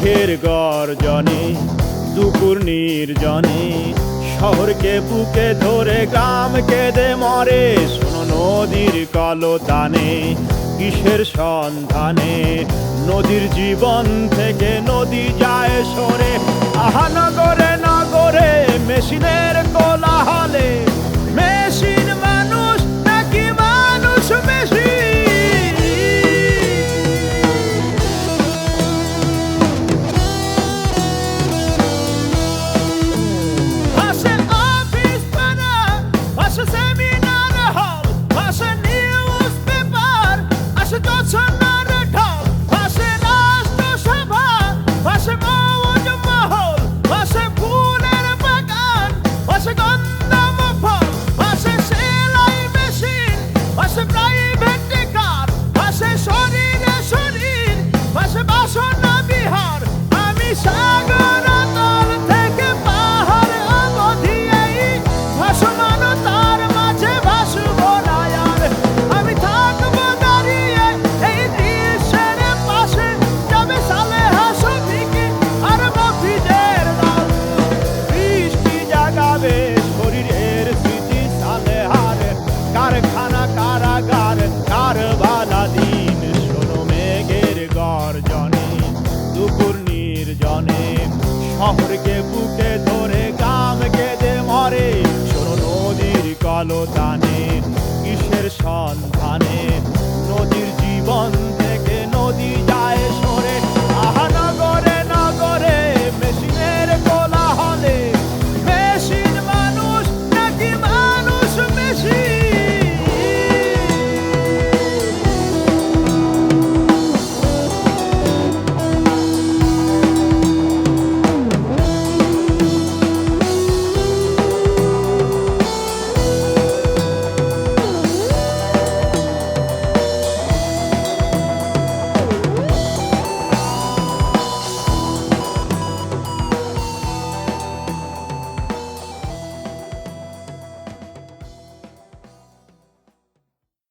মেঘের গর্জনে, দুপুর নির্জনে, শহরকে বুকে ধরে গ্রাম কেঁদে মরে, শোনো নদীর কালো দানে কিসের সন্ধানে? নদীর জীবন থেকে নদী যায় সরে, আহা নগরে নগরে, মেশিনের কারাগার কারবালা দিন শোনো মেঘের গর্জনে, দুপুর নির্জনে, শহরকে বুকে ধরে কাম কেঁদে মরে, শোনো নদীর কলতানে, কিসের সন্ধানে